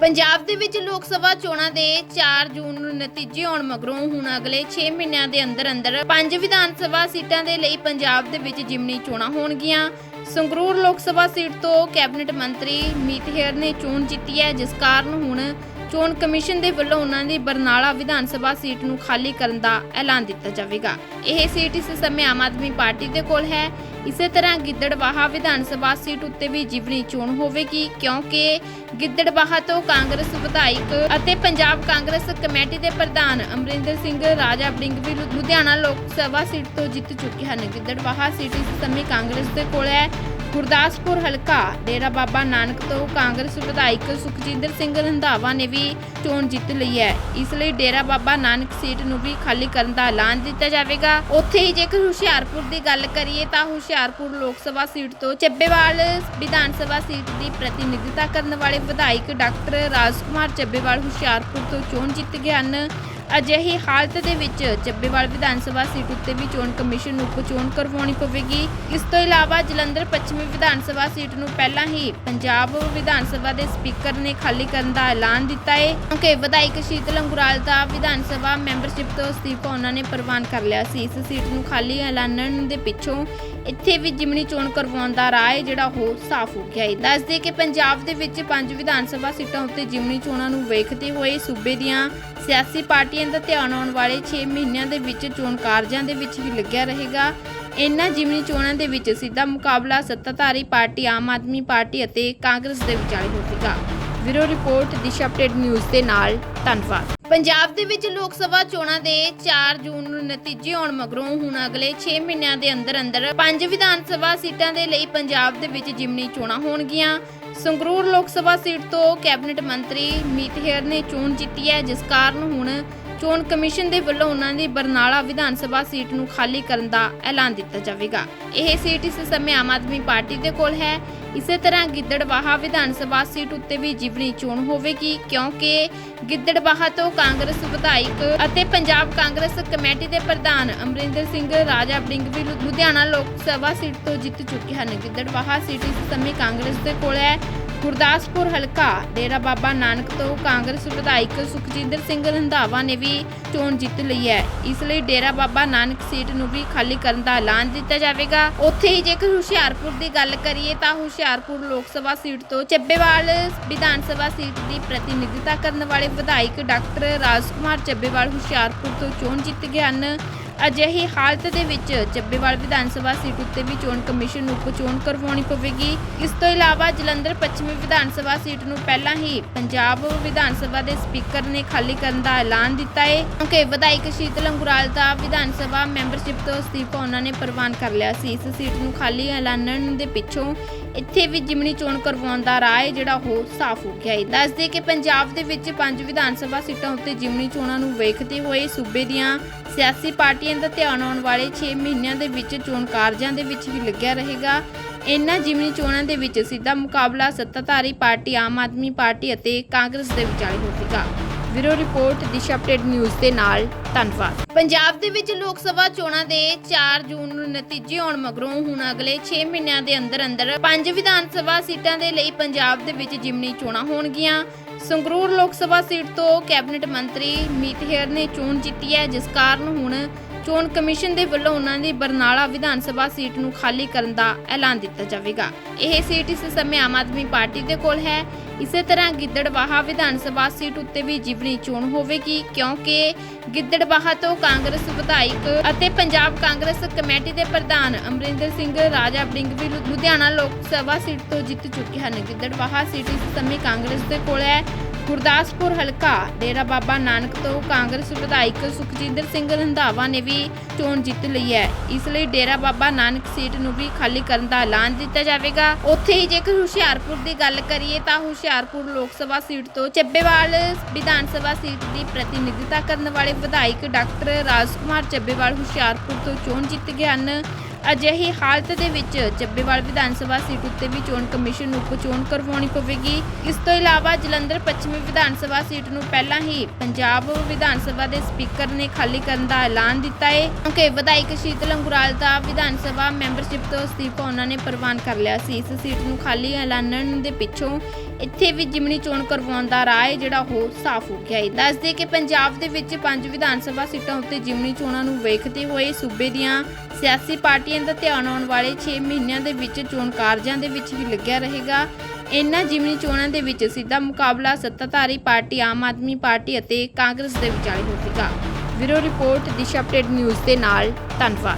ਪੰਜਾਬ ਦੇ ਵਿੱਚ ਲੋਕ ਸਭਾ ਚੋਣਾਂ ਦੇ 4 ਜੂਨ ਨੂੰ ਨਤੀਜੇ ਆਉਣ ਮਗਰੋਂ ਹੁਣ ਅਗਲੇ 6 ਮਹੀਨਿਆਂ ਦੇ ਅੰਦਰ ਅੰਦਰ ਪੰਜ ਵਿਧਾਨ ਸਭਾ ਸੀਟਾਂ ਦੇ ਲਈ ਪੰਜਾਬ ਦੇ ਵਿੱਚ ਜਿਮਨੀ ਚੋਣਾਂ ਹੋਣਗੀਆਂ। ਸੰਗਰੂਰ ਲੋਕ ਸਭਾ ਸੀਟ ਤੋਂ ਕੈਬਨਿਟ ਮੰਤਰੀ ਮੀਤ ਹੇਅਰ ਨੇ ਚੋਣ ਜਿੱਤੀ ਹੈ, ਜਿਸ ਕਾਰਨ ਹੁਣ ਚੋਣ ਕਮਿਸ਼ਨ ਦੇ ਵੱਲੋਂ ਉਹਨਾਂ ਦੀ ਬਰਨਾਲਾ ਵਿਧਾਨ ਸਭਾ ਸੀਟ ਨੂੰ ਖਾਲੀ ਕਰਨ ਦਾ ਐਲਾਨ ਦਿੱਤਾ ਜਾਵੇਗਾ। ਇਹ ਸੀਟ ਇਸ ਸਮੇਂ ਆਮ ਆਦਮੀ ਪਾਰਟੀ ਦੇ ਕੋਲ ਹੈ। ਇਸੇ ਤਰ੍ਹਾਂ ਗਿੱਦੜਬਾਹਾ ਵਿਧਾਨ ਸਭਾ ਸੀਟ ਉੱਤੇ ਵੀ ਜਿਵਨੀ ਚੋਣ ਹੋਵੇਗੀ, ਕਿਉਂਕਿ ਗਿੱਦੜਬਾਹਾ ਤੋਂ ਕਾਂਗਰਸ ਵਿਧਾਇਕ ਅਤੇ ਪੰਜਾਬ ਕਾਂਗਰਸ ਕਮੇਟੀ ਦੇ ਪ੍ਰਧਾਨ ਅਮਰਿੰਦਰ ਸਿੰਘ ਰਾਜਾ ਬੜਿੰਗ ਵੀ ਲੁਧਿਆਣਾ ਲੋਕ ਸਭਾ ਸੀਟ ਤੋਂ ਜਿੱਤ ਚੁੱਕੇ ਹਨ। ਗਿੱਦੜਬਾਹਾ ਸੀਟ ਇਸ ਸਮੇਂ ਕਾਂਗਰਸ ਦੇ ਕੋਲ ਹੈ। ਗੁਰਦਾਸਪੁਰ ਹਲਕਾ ਡੇਰਾ ਬਾਬਾ ਨਾਨਕ ਤੋਂ ਕਾਂਗਰਸ ਵਿਧਾਇਕ ਸੁਖਜਿੰਦਰ ਸਿੰਘ ਰੰਧਾਵਾ ਨੇ ਵੀ ਚੋਣ ਜਿੱਤ ਲਈ ਹੈ। ਇਸ ਲਈ ਡੇਰਾ ਬਾਬਾ ਨਾਨਕ ਸੀਟ ਨੂੰ ਵੀ ਖਾਲੀ ਕਰਨ ਦਾ ਐਲਾਨ ਦਿੱਤਾ ਜਾਵੇਗਾ। ਉੱਥੇ ਹੀ ਜੇਕਰ ਹੁਸ਼ਿਆਰਪੁਰ ਦੀ ਗੱਲ ਕਰੀਏ ਤਾਂ ਹੁਸ਼ਿਆਰਪੁਰ ਲੋਕ ਸਭਾ ਸੀਟ ਤੋਂ ਚੱਬੇਵਾਲ ਵਿਧਾਨ ਸਭਾ ਸੀਟ ਦੀ ਪ੍ਰਤੀਨਿਧਤਾ ਕਰਨ ਵਾਲੇ ਵਿਧਾਇਕ ਡਾਕਟਰ ਰਾਜਕੁਮਾਰ ਚੱਬੇਵਾਲ ਹੁਸ਼ਿਆਰਪੁਰ ਤੋਂ ਚੋਣ ਜਿੱਤ ਗਏ ਹਨ। ਅਜਿਹੀ ਹਾਲਤ ਦੇ ਵਿੱਚ ਚੱਬੇਵਾਲ ਵਿਧਾਨ ਸਭਾ ਸੀਟ ਉੱਤੇ ਵੀ ਚੋਣ ਕਮਿਸ਼ਨ ਨੂੰ ਉਪਚੋਣ ਕਰਵਾਉਣੀ ਪਵੇਗੀ। ਇਸ ਤੋਂ ਇਲਾਵਾ ਜਲੰਧਰ ਪੱਛਮੀ ਵਿਧਾਨ ਸਭਾ ਸੀਟ ਨੂੰ ਪਹਿਲਾਂ ਹੀ ਪੰਜਾਬ ਵਿਧਾਨ ਸਭਾ ਦੇ ਸਪੀਕਰ ਨੇ ਖਾਲੀ ਕਰਨ ਦਾ ਐਲਾਨ ਦਿੱਤਾ ਹੈ ਕਿਉਂਕਿ ਵਿਧਾਇਕ ਸ਼ੀਤਲ ਅੰਗੁਰਾਲ ਦਾ ਵਿਧਾਨ ਸਭਾ ਮੈਂਬਰਸ਼ਿਪ ਤੋਂ ਅਸਤੀਫਾ ਉਹਨਾਂ ਨੇ ਪ੍ਰਵਾਨ ਕਰ ਲਿਆ ਸੀ। ਇਸ ਸੀਟ ਨੂੰ ਖਾਲੀ ਐਲਾਨਣ ਦੇ ਪਿੱਛੋਂ ਇੱਥੇ ਵੀ ਜਿਮਨੀ ਚੋਣ ਕਰਵਾਉਣ ਦਾ ਰਾਹ ਹੈ, ਜਿਹੜਾ ਉਹ ਸਾਫ਼ ਹੋ ਗਿਆ ਹੈ। ਦੱਸਦੇ ਕਿ ਪੰਜਾਬ ਦੇ ਵਿੱਚ ਪੰਜ ਵਿਧਾਨ ਸਭਾ ਸੀਟਾਂ ਉੱਤੇ ਜਿਮਨੀ ਚੋਣਾਂ ਨੂੰ ਵੇਖਦੇ ਹੋਏ ਸੂਬੇ ਦੀਆਂ ਸਿਆਸੀ ਪਾਰਟੀਆਂ ਦਾ ਧਿਆਨ ਆਉਣ ਵਾਲੇ 6 ਮਹੀਨਿਆਂ ਦੇ ਵਿੱਚ ਚੋਣ ਕਾਰਜਾਂ ਦੇ ਵਿੱਚ ਹੀ ਲੱਗਿਆ ਰਹੇਗਾ। ਇਨ੍ਹਾਂ ਜਿਮਨੀ ਚੋਣਾਂ ਦੇ ਵਿੱਚ ਸਿੱਧਾ ਮੁਕਾਬਲਾ ਸੱਤਾਧਾਰੀ ਪਾਰਟੀ, ਆਮ ਆਦਮੀ ਪਾਰਟੀ ਅਤੇ ਕਾਂਗਰਸ ਦੇ ਵਿਚਾਲੇ ਹੋਵੇਗਾ। Bureau report, Disha update news ਦੇ ਨਾਲ ਧੰਨਵਾਦ। ਪੰਜਾਬ ਦੇ ਵਿੱਚ ਲੋਕ ਸਭਾ ਚੋਣਾਂ ਦੇ 4 ਜੂਨ ਨੂੰ ਨਤੀਜੇ ਆਉਣ ਮਗਰੋਂ ਹੁਣ ਅਗਲੇ 6 ਮਹੀਨਿਆਂ ਦੇ ਅੰਦਰ ਅੰਦਰ ਪੰਜ ਵਿਧਾਨ ਸਭਾ ਸੀਟਾਂ ਦੇ ਲਈ ਪੰਜਾਬ ਦੇ ਵਿੱਚ ਜਿਮਨੀ ਚੋਣਾਂ ਹੋਣਗੀਆਂ। ਸੰਗਰੂਰ ਲੋਕ ਸਭਾ ਸੀਟ ਤੋਂ ਕੈਬਨਿਟ ਮੰਤਰੀ ਮੀਤ ਹੇਰ ਨੇ ਚੋਣ ਜਿੱਤੀ ਹੈ, ਜਿਸ ਕਾਰਨ ਹੁਣ ਚੋਣ ਕਮਿਸ਼ਨ ਦੇ ਵੱਲੋਂ ਉਹਨਾਂ ਦੀ ਬਰਨਾਲਾ ਵਿਧਾਨ ਸਭਾ ਸੀਟ ਨੂੰ ਖਾਲੀ ਕਰਨ ਦਾ ਐਲਾਨ ਦਿੱਤਾ ਜਾਵੇਗਾ। ਇਹ ਸੀਟ ਇਸ ਸਮੇਂ ਆਮ ਆਦਮੀ ਪਾਰਟੀ ਦੇ ਕੋਲ ਹੈ। ਇਸੇ ਤਰ੍ਹਾਂ ਗਿੱਦੜਬਾਹਾ ਵਿਧਾਨ ਸਭਾ ਸੀਟ ਉੱਤੇ ਵੀ ਜਿਵਨੀ ਚੋਣ ਹੋਵੇਗੀ, ਕਿਉਂਕਿ ਗਿੱਦੜਬਾਹਾ ਤੋਂ ਕਾਂਗਰਸ ਵਿਧਾਇਕ ਅਤੇ ਪੰਜਾਬ ਕਾਂਗਰਸ ਕਮੇਟੀ ਦੇ ਪ੍ਰਧਾਨ ਅਮਰਿੰਦਰ ਸਿੰਘ, ਰਾਜਾ ਬੜਿੰਗ ਵੀ ਲੁਧਿਆਣਾ ਲੋਕ ਸਭਾ ਸੀਟ ਤੋਂ ਜਿੱਤ ਚੁੱਕੇ ਹਨ। ਗਿੱਦੜਬਾਹਾ ਸੀਟ ਇਸ ਸਮੇਂ ਕਾਂਗਰਸ ਦੇ ਕੋਲ ਹੈ। ਗੁਰਦਾਸਪੁਰ ਹਲਕਾ ਡੇਰਾ ਬਾਬਾ ਨਾਨਕ ਤੋਂ ਕਾਂਗਰਸ ਵਿਧਾਇਕ ਸੁਖਜਿੰਦਰ ਸਿੰਘ ਰੰਧਾਵਾ ਨੇ ਵੀ ਚੋਣ ਜਿੱਤ ਲਈ ਹੈ। ਇਸ ਲਈ ਡੇਰਾ ਬਾਬਾ ਨਾਨਕ ਸੀਟ ਨੂੰ ਵੀ ਖਾਲੀ ਕਰਨ ਦਾ ਐਲਾਨ ਦਿੱਤਾ ਜਾਵੇਗਾ। ਉੱਥੇ ਹੀ ਜੇਕਰ ਹੁਸ਼ਿਆਰਪੁਰ ਦੀ ਗੱਲ ਕਰੀਏ ਤਾਂ ਹੁਸ਼ਿਆਰਪੁਰ ਲੋਕ ਸਭਾ ਸੀਟ ਤੋਂ ਚੱਬੇਵਾਲ ਵਿਧਾਨ ਸਭਾ ਸੀਟ ਦੀ ਪ੍ਰਤੀਨਿਧਤਾ ਕਰਨ ਵਾਲੇ ਵਿਧਾਇਕ ਡਾਕਟਰ ਰਾਜਕੁਮਾਰ ਚੱਬੇਵਾਲ ਹੁਸ਼ਿਆਰਪੁਰ ਤੋਂ ਚੋਣ ਜਿੱਤ ਗਏ ਹਨ। ਅਜਿਹੀ ਹਾਲਤ ਦੇ ਵਿੱਚ ਚੱਬੇਵਾਲ ਵਿਧਾਨ ਸਭਾ ਸੀਟ ਉੱਤੇ ਵੀ ਚੋਣ ਕਮਿਸ਼ਨ ਨੂੰ ਉਪਚੋਣ ਕਰਵਾਉਣੀ ਪਵੇਗੀ। ਇਸ ਤੋਂ ਇਲਾਵਾ ਜਲੰਧਰ ਪੱਛਮੀ ਵਿਧਾਨ ਸਭਾ ਸੀਟ ਨੂੰ ਪਹਿਲਾਂ ਹੀ ਪੰਜਾਬ ਵਿਧਾਨ ਸਭਾ ਦੇ ਸਪੀਕਰ ਨੇ ਖਾਲੀ ਕਰਨ ਦਾ ਐਲਾਨ ਦਿੱਤਾ ਹੈ ਕਿਉਂਕਿ ਵਿਧਾਇਕ ਸ਼ੀਤਲ ਅੰਗੁਰਾਲ ਦਾ ਵਿਧਾਨ ਸਭਾ ਮੈਂਬਰਸ਼ਿਪ ਤੋਂ ਅਸਤੀਫਾ ਉਹਨਾਂ ਨੇ ਪ੍ਰਵਾਨ ਕਰ ਲਿਆ ਸੀ। ਇਸ ਸੀਟ ਨੂੰ ਖਾਲੀ ਐਲਾਨਣ ਦੇ ਪਿੱਛੋਂ ਇੱਥੇ ਵੀ ਜਿਮਣੀ ਚੋਣ ਕਰਵਾਉਣ ਦਾ ਰਾਹ ਹੈ, ਜਿਹੜਾ ਉਹ ਸਾਫ਼ ਹੋ ਗਿਆ ਹੈ। ਦੱਸਦੇ ਕਿ ਪੰਜਾਬ ਦੇ ਵਿੱਚ ਪੰਜ ਵਿਧਾਨ ਸਭਾ ਸੀਟਾਂ ਉੱਤੇ ਜਿਮਣੀ ਚੋਣਾਂ ਨੂੰ ਵੇਖਦੇ ਹੋਏ ਸੂਬੇ ਦੀਆਂ ਸਿਆਸੀ ਪਾਰਟੀਆਂ ਦਾ ਧਿਆਨ ਆਉਣ ਵਾਲੇ 6 ਮਹੀਨਿਆਂ ਦੇ ਵਿੱਚ ਚੋਣ ਕਾਰਜਾਂ ਦੇ ਵਿੱਚ ਹੀ ਲੱਗਿਆ ਰਹੇਗਾ। ਇਨ੍ਹਾਂ ਜਿਮਨੀ ਚੋਣਾਂ ਦੇ ਵਿੱਚ ਸਿੱਧਾ ਮੁਕਾਬਲਾ ਸੱਤਾਧਾਰੀ ਪਾਰਟੀ, ਆਮ ਆਦਮੀ ਪਾਰਟੀ ਅਤੇ ਕਾਂਗਰਸ ਦੇ ਵਿਚਾਲੇ ਹੋਵੇਗਾ। Bureau report, Disha update news ਦੇ ਨਾਲ ਧੰਨਵਾਦ। ਪੰਜਾਬ ਦੇ ਵਿੱਚ ਲੋਕ ਸਭਾ ਚੋਣਾਂ ਦੇ 4 ਜੂਨ ਨੂੰ ਨਤੀਜੇ ਆਉਣ ਮਗਰੋਂ ਹੁਣ ਅਗਲੇ 6 ਮਹੀਨਿਆਂ ਦੇ ਅੰਦਰ ਅੰਦਰ ਪੰਜ ਵਿਧਾਨ ਸਭਾ ਸੀਟਾਂ ਦੇ ਲਈ ਪੰਜਾਬ ਦੇ ਵਿੱਚ ਜਿਮਨੀ ਚੋਣਾਂ ਹੋਣਗੀਆਂ। ਸੰਗਰੂਰ ਲੋਕ ਸਭਾ ਸੀਟ ਤੋਂ ਕੈਬਨਿਟ ਮੰਤਰੀ ਮੀਤ ਹੇਅਰ ਨੇ ਚੋਣ ਜਿੱਤੀ ਹੈ, ਜਿਸ ਕਾਰਨ ਹੁਣ ਚੋਣ ਕਮਿਸ਼ਨ ਦੇ ਵੱਲੋਂ ਉਹਨਾਂ ਦੀ ਬਰਨਾਲਾ ਵਿਧਾਨ ਸਭਾ ਸੀਟ ਨੂੰ ਖਾਲੀ ਕਰਨ ਦਾ ਐਲਾਨ ਦਿੱਤਾ ਜਾਵੇਗਾ। ਇਹ ਸੀਟ ਇਸ ਸਮੇਂ ਆਮ ਆਦਮੀ ਪਾਰਟੀ ਦੇ ਕੋਲ ਹੈ। ਇਸੇ ਤਰ੍ਹਾਂ ਗਿੱਦੜਬਾਹਾ ਵਿਧਾਨ ਸਭਾ ਸੀਟ ਉੱਤੇ ਵੀ ਜਿਵਨੀ ਚੋਣ ਹੋਵੇਗੀ, ਕਿਉਂਕਿ ਗਿੱਦੜਬਾਹਾ ਤੋਂ ਕਾਂਗਰਸ ਵਿਧਾਇਕ ਅਤੇ ਪੰਜਾਬ ਕਾਂਗਰਸ ਕਮੇਟੀ ਦੇ ਪ੍ਰਧਾਨ ਅਮਰਿੰਦਰ ਸਿੰਘ ਰਾਜਾ ਬੜਿੰਗ ਵੀ ਲੁਧਿਆਣਾ ਲੋਕ ਸਭਾ ਸੀਟ ਤੋਂ ਜਿੱਤ ਚੁੱਕੇ ਹਨ। ਗਿੱਦੜਬਾਹਾ ਸੀਟ ਇਸ ਸਮੇਂ ਕਾਂਗਰਸ ਦੇ ਕੋਲ ਹੈ। ਗੁਰਦਾਸਪੁਰ ਹਲਕਾ ਡੇਰਾ ਬਾਬਾ ਨਾਨਕ ਤੋਂ ਕਾਂਗਰਸ ਵਿਧਾਇਕ ਸੁਖਜਿੰਦਰ ਸਿੰਘ ਰੰਧਾਵਾ ਨੇ ਵੀ ਚੋਣ ਜਿੱਤ ਲਈ ਹੈ। ਇਸ ਲਈ ਡੇਰਾ ਬਾਬਾ ਨਾਨਕ ਸੀਟ ਨੂੰ ਵੀ ਖਾਲੀ ਕਰਨ ਦਾ ਐਲਾਨ ਦਿੱਤਾ ਜਾਵੇਗਾ। ਉੱਥੇ ਹੀ ਜੇਕਰ ਹੁਸ਼ਿਆਰਪੁਰ ਦੀ ਗੱਲ ਕਰੀਏ ਤਾਂ ਹੁਸ਼ਿਆਰਪੁਰ ਲੋਕ ਸਭਾ ਸੀਟ ਤੋਂ ਚੱਬੇਵਾਲ ਵਿਧਾਨ ਸਭਾ ਸੀਟ ਦੀ ਪ੍ਰਤੀਨਿਧਤਾ ਕਰਨ ਵਾਲੇ ਵਿਧਾਇਕ ਡਾਕਟਰ ਰਾਜਕੁਮਾਰ ਚੱਬੇਵਾਲ ਹੁਸ਼ਿਆਰਪੁਰ ਤੋਂ ਚੋਣ ਜਿੱਤ ਗਏ ਹਨ। ਅਜਿਹੀ ਹਾਲਤ ਦੇ ਵਿੱਚ ਚੱਬੇਵਾਲ ਵਿਧਾਨ ਸਭਾ ਸੀਟ ਉੱਤੇ ਵੀ ਚੋਣ ਕਮਿਸ਼ਨ ਨੂੰ ਉਪਚੋਣ ਕਰਵਾਉਣੀ ਪਵੇਗੀ। ਇਸ ਤੋਂ ਇਲਾਵਾ ਜਲੰਧਰ ਪੱਛਮੀ ਵਿਧਾਨ ਸਭਾ ਸੀਟ ਨੂੰ ਪਹਿਲਾਂ ਹੀ ਪੰਜਾਬ ਵਿਧਾਨ ਸਭਾ ਦੇ ਸਪੀਕਰ ਨੇ ਖਾਲੀ ਕਰਨ ਦਾ ਐਲਾਨ ਦਿੱਤਾ ਹੈ ਕਿਉਂਕਿ ਵਿਧਾਇਕ ਸ਼ੀਤਲ ਅੰਗੁਰਾਲ ਦਾ ਵਿਧਾਨ ਸਭਾ ਮੈਂਬਰਸ਼ਿਪ ਤੋਂ ਅਸਤੀਫਾ ਉਹਨਾਂ ਨੇ ਪ੍ਰਵਾਨ ਕਰ ਲਿਆ ਸੀ। ਇਸ ਸੀਟ ਨੂੰ ਖਾਲੀ ਐਲਾਨਣ ਦੇ ਪਿੱਛੋਂ ਇੱਥੇ ਵੀ ਜਿਮਨੀ ਚੋਣ ਕਰਵਾਉਣ ਦਾ ਰਾਹ ਹੈ, ਜਿਹੜਾ ਉਹ ਸਾਫ਼ ਹੋ ਗਿਆ ਹੈ। ਦੱਸਦੇ ਕਿ ਪੰਜਾਬ ਦੇ ਵਿੱਚ ਪੰਜ ਵਿਧਾਨ ਸਭਾ ਸੀਟਾਂ ਉੱਤੇ ਜਿਮਨੀ ਚੋਣਾਂ ਨੂੰ ਵੇਖਦੇ ਹੋਏ ਸੂਬੇ ਦੀਆਂ ਸਿਆਸੀ ਪਾਰਟੀਆਂ ਦਾ ਧਿਆਨ ਆਉਣ ਵਾਲੇ 6 ਮਹੀਨਿਆਂ ਦੇ ਵਿੱਚ ਚੋਣ ਕਾਰਜਾਂ ਦੇ ਵਿੱਚ ਹੀ ਲੱਗਿਆ ਰਹੇਗਾ। ਇਨ੍ਹਾਂ ਜਿਮਨੀ ਚੋਣਾਂ ਦੇ ਵਿੱਚ ਸਿੱਧਾ ਮੁਕਾਬਲਾ ਸੱਤਾਧਾਰੀ ਪਾਰਟੀ, ਆਮ ਆਦਮੀ ਪਾਰਟੀ ਅਤੇ ਕਾਂਗਰਸ ਦੇ ਵਿਚਾਲੇ ਹੋਵੇਗਾ। Bureau report, Disha update news ਦੇ ਨਾਲ, ਧੰਨਵਾਦ।